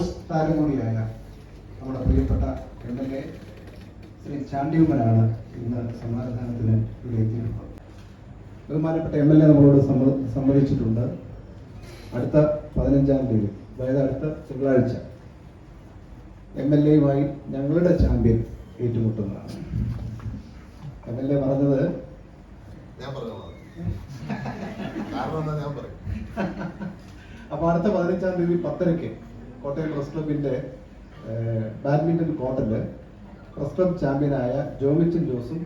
Sports താരം കൂടിയായ നമ്മുടെ പ്രിയപ്പെട്ട എം എൽ എ ശ്രീ ചാണ്ടിയുമ്മനാണ് ഇന്ന് സമാധാനത്തിന് ഇവിടെ എത്തിയിട്ടുള്ളത് ബഹുമാനപ്പെട്ട എം എൽ എ നമ്മളോട് സംബന്ധിച്ചിട്ടുണ്ട് അടുത്ത പതിനഞ്ചാം തീയതി അതായത് അടുത്ത തിങ്കളാഴ്ച എം എൽ എയുമായി ഞങ്ങളുടെ ചാമ്പ്യൻ ഏറ്റുമുട്ടുന്നതാണ്. എം എൽ എ പറഞ്ഞത് ഞാൻ പറഞ്ഞു അപ്പൊ അടുത്ത പതിനഞ്ചാം തീയതി പത്തരയ്ക്ക് കോട്ടയം പ്രസ് ക്ലബിന്റെ ബാഡ്മിന്റൺ കോർട്ടിൽ പ്രസ് ക്ലബ് ചാമ്പ്യനായ ജോമിച്ചൻ ജോസും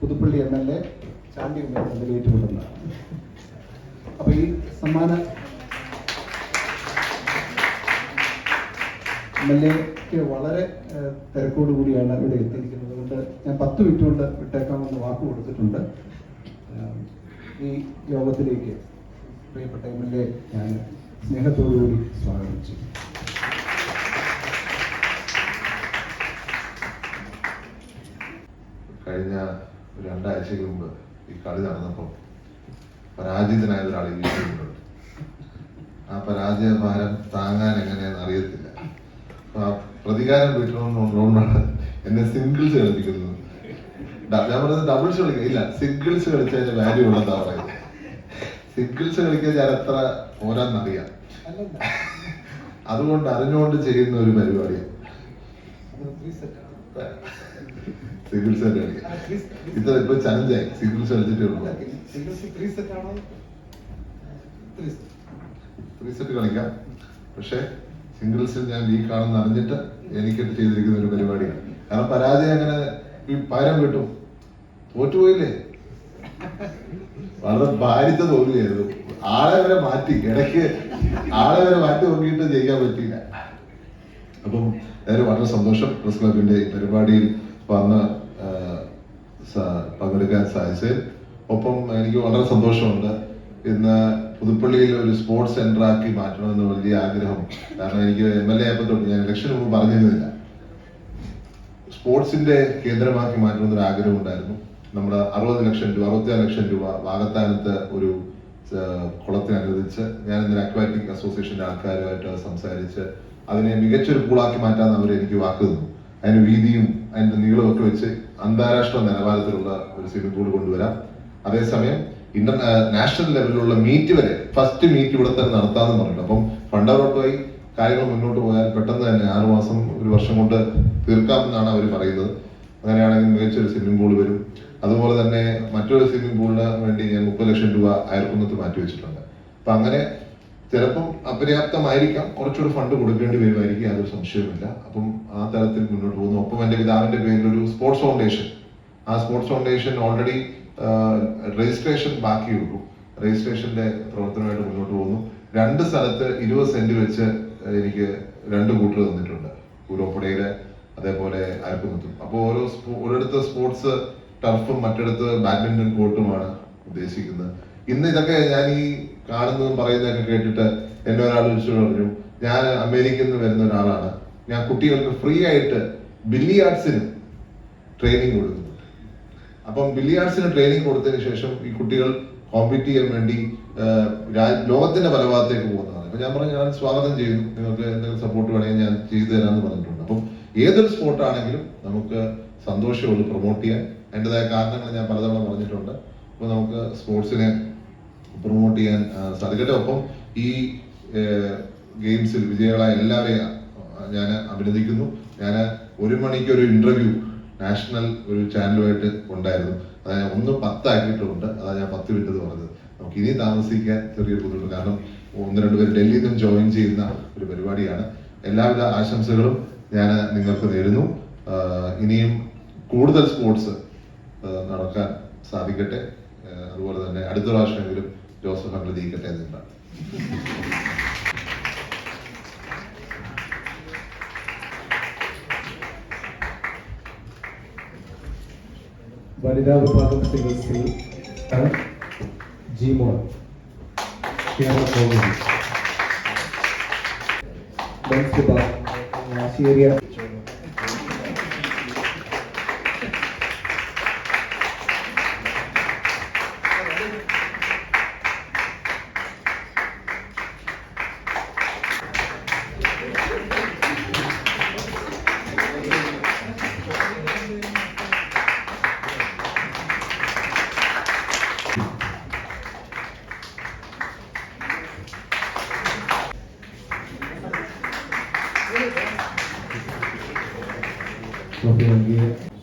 പുതുപ്പള്ളി എം എൽ എ തമ്മിൽ ഏറ്റുമുട്ടുന്നതാണ് അപ്പൊ ഈ സമ്മാന എം എൽ എക്ക് വളരെ തിരക്കോടുകൂടിയാണ് തിരക്കോട് കൂടിയാണ് ഇവിടെ എത്തിയിരിക്കുന്നത്. അതുകൊണ്ട് ഞാൻ പത്ത് മിനിറ്റ് കൊണ്ട് വിട്ടേക്കാമെന്ന് വാക്ക് കൊടുത്തിട്ടുണ്ട്. ഈ യോഗത്തിലേക്ക് പ്രിയപ്പെട്ട എം എൽ എ ഞാൻ സ്നേഹത്തോടുകൂടി സ്വാഗതിച്ചു കഴിഞ്ഞ രണ്ടാഴ്ചക്ക് മുമ്പ് ഈ കളി നടന്നപ്പോൾ പരാജിതനായ ഒരാൾ വീട്ടിലുണ്ട് ആ പരാജയ ഭാരം താങ്ങാൻ എങ്ങനെയെന്ന് അറിയത്തില്ല. അപ്പൊ ആ പ്രതികാരം വീട്ടണമെന്നുള്ളതുകൊണ്ടാണ് എന്നെ സിംഗിൾസ് കളിപ്പിക്കുന്നത്. ഞാൻ പറയുന്നത് ഡബിൾസ് കളിക്കുക ഇല്ല സിംഗിൾസ് കളിച്ചതിന്റെ വാല്യൂ ഉള്ളതാ പറയുന്നത്. സിംഗിൾസ് കളിക്കാൻ ഞാൻ എത്ര പോരാന്നറിയാം. അതുകൊണ്ട് അറിഞ്ഞുകൊണ്ട് ചെയ്യുന്ന ഒരു പരിപാടിയാണ് അത് സെറ്റ് കളിക്കാം ഇത് ഇപ്പൊ ചലഞ്ചായി സിംഗിൾസ് കളിച്ചിട്ടേ ഉള്ളൂ. ത്രീ സെറ്റ് കളിക്കാം. പക്ഷെ സിംഗിൾസിൽ ഞാൻ വീക്ക് ആണെന്ന് അറിഞ്ഞിട്ട് എനിക്കിട്ട് ചെയ്തിരിക്കുന്ന ഒരു പരിപാടിയാണ്. കാരണം പരാജയം അങ്ങനെ ഈ പകരം കിട്ടും? തോറ്റുപോയില്ലേ? വളരെ ഭാരിച്ച തോൽവിയായിരുന്നു. ആളെ വരെ മാറ്റി ഇടയ്ക്ക് ആളെ വരെ മാറ്റി നോക്കിയിട്ട് ജയിക്കാൻ പറ്റിയില്ല. അപ്പം ഏതായാലും വളരെ സന്തോഷം. പ്രസ് ക്ലബിന്റെ ഈ പരിപാടിയിൽ വന്ന് പങ്കെടുക്കാൻ സാധിച്ചത്. ഒപ്പം എനിക്ക് വളരെ സന്തോഷമുണ്ട്. ഇന്ന് പുതുപ്പള്ളിയിൽ ഒരു സ്പോർട്സ് സെന്റർ ആക്കി മാറ്റണമെന്ന് വലിയ ആഗ്രഹം. കാരണം എനിക്ക് എം എൽ എ ആയപ്പോൾ തൊട്ട് ഞാൻ ഇലക്ഷന് മുമ്പ് പറഞ്ഞിരുന്നില്ല. സ്പോർട്സിന്റെ കേന്ദ്രമാക്കി മാറ്റണമെന്നൊരു ആഗ്രഹം ഉണ്ടായിരുന്നു നമ്മുടെ അറുപത് ലക്ഷം രൂപ അറുപത്തിയാറ് ലക്ഷം രൂപ വാഗത്താനത്ത് ഒരു കുളത്തിനനുവദിച്ച് ഞാൻ ഇന്നലെ അക്വാറ്റിക് അസോസിയേഷന്റെ ആൾക്കാരുമായിട്ട് സംസാരിച്ച് അതിനെ മികച്ചൊരു പൂളാക്കി മാറ്റാൻ അവർ എനിക്ക് വാക്ക് തന്നു. അതിന് വീതിയും അതിന്റെ നീളവും ഒക്കെ വെച്ച് അന്താരാഷ്ട്ര നിലവാരത്തിലുള്ള ഒരു സ്വിമ്മിംഗ് പൂൾ കൊണ്ടുവരാം. അതേസമയം ഇന്റർ നാഷണൽ ലെവലിലുള്ള മീറ്റ് വരെ ഫസ്റ്റ് മീറ്റ് ഇവിടെ തന്നെ നടത്താമെന്ന് പറഞ്ഞിട്ടുണ്ട്. അപ്പം ഫണ്ട് ഔട്ടായി കാര്യങ്ങൾ മുന്നോട്ട് പോയാൽ പെട്ടെന്ന് തന്നെ ആറുമാസം ഒരു വർഷം കൊണ്ട് തീർക്കാമെന്നാണ് അവർ പറയുന്നത്. അങ്ങനെയാണെങ്കിൽ മികച്ചൊരു സ്വിമ്മിംഗ് പൂൾ വരും. അതുപോലെ തന്നെ മറ്റൊരു സ്വിമ്മിംഗ് പൂളിന് വേണ്ടി ഞാൻ മുപ്പത് ലക്ഷം രൂപ അയർക്കുന്നത്ത് മാറ്റി വെച്ചിട്ടുണ്ട്. അപ്പൊ അങ്ങനെ ചിലപ്പം അപര്യാപ്തമായിരിക്കാം. കുറച്ചുകൂടി ഫണ്ട് കൊടുക്കേണ്ടി വരുമായിരിക്കും. യാതൊരു സംശയവുമില്ല. അപ്പം ആ തരത്തിൽ മുന്നോട്ട് പോകുന്നു. ഒപ്പം എന്റെ പിതാവിന്റെ പേരിൽ ഒരു സ്പോർട്സ് ഫൗണ്ടേഷൻ ആ സ്പോർട്സ് ഫൗണ്ടേഷൻ ഓൾറെഡി രജിസ്ട്രേഷൻ ബാക്കിയുള്ളൂ. രജിസ്ട്രേഷന്റെ പ്രവർത്തനമായിട്ട് മുന്നോട്ട് പോകുന്നു. രണ്ട് സ്ഥലത്ത് ഇരുപത് സെന്റ് വെച്ച് എനിക്ക് രണ്ട് കൂട്ടർ തന്നിട്ടുണ്ട്. പൂരോപ്പുഴയിൽ അതേപോലെ അരക്കുന്നത്തും അപ്പോൾ ഓരോ ഒരിടത്ത് സ്പോർട്സ് ടർഫും മറ്റിടത്ത് ബാഡ്മിന്റൺ കോർട്ടുമാണ് ഉദ്ദേശിക്കുന്നത്. ഇന്ന് ഇതൊക്കെ ഞാൻ ഈ കാണുന്നതും പറയുന്നതൊക്കെ കേട്ടിട്ട് എന്നെ ഒരാൾ വിളിച്ചു പറഞ്ഞു ഞാൻ അമേരിക്കയിൽ നിന്ന് വരുന്ന ഒരാളാണ്. ഞാൻ കുട്ടികൾക്ക് ഫ്രീ ആയിട്ട് ബില്ലിയാർഡ്സിന് ട്രെയിനിങ് കൊടുക്കുന്നുണ്ട് അപ്പം ബില്ലിയാർഡ്സിന് ട്രെയിനിങ് കൊടുത്തതിന് ശേഷം ഈ കുട്ടികൾ കോമ്പീറ്റ് ചെയ്യാൻ വേണ്ടി ലോകത്തിന്റെ പല ഭാഗത്തേക്ക് പോകുന്നതാണ്. അപ്പൊ ഞാൻ പറഞ്ഞു ഞാൻ സ്വാഗതം ചെയ്യുന്നു. നിങ്ങൾക്ക് എന്തെങ്കിലും സപ്പോർട്ട് വേണമെങ്കിൽ ഞാൻ ചെയ്തു തരാമെന്ന് പറഞ്ഞിട്ടുണ്ട്. ഏതൊരു സ്പോട്ടാണെങ്കിലും നമുക്ക് സന്തോഷമുള്ളൂ പ്രൊമോട്ട് ചെയ്യാൻ. അതിന്റെതായ കാരണങ്ങൾ ഞാൻ പലതവണ പറഞ്ഞിട്ടുണ്ട്. അപ്പോൾ നമുക്ക് സ്പോർട്സിനെ പ്രൊമോട്ട് ചെയ്യാൻ സാധിക്കട്ടെ ഒപ്പം ഈ ഗെയിംസിൽ വിജയികളായ എല്ലാവരെയും ഞാൻ അഭിനന്ദിക്കുന്നു. ഞാൻ ഒരു മണിക്ക് ഒരു ഇന്റർവ്യൂ നാഷണൽ ഒരു ചാനലുമായിട്ട് ഉണ്ടായിരുന്നു. അതായത് ഞാൻ ഒന്ന് പത്താക്കിയിട്ടുണ്ട്. അതാ ഞാൻ പത്ത് മിനിറ്റ് പറഞ്ഞത്. നമുക്ക് ഇനി താമസിക്കാൻ ചെറിയൊരു ബുദ്ധിമുട്ട് കാരണം ഒന്ന് രണ്ട് ഡൽഹിയിൽ നിന്നും ജോയിൻ ചെയ്യുന്ന ഒരു പരിപാടിയാണ്. എല്ലാവിധ ആശംസകളും ഞാൻ നിങ്ങൾക്ക് നേരുന്നു. ഇനിയും കൂടുതൽ സ്പോർട്സ് നടക്കാൻ സാധിക്കട്ടെ. അതുപോലെ തന്നെ അടുത്ത പ്രാവശ്യമെങ്കിലും ജോസഫ് അങ്ങനെ ജയിക്കട്ടെ എന്നുണ്ടാണ് വനിതാ വിഭാഗം സിംഗിൾസിൽ ജി മോൾ കേരള കോമഡി മെൻസ് വിഭാഗം ご協力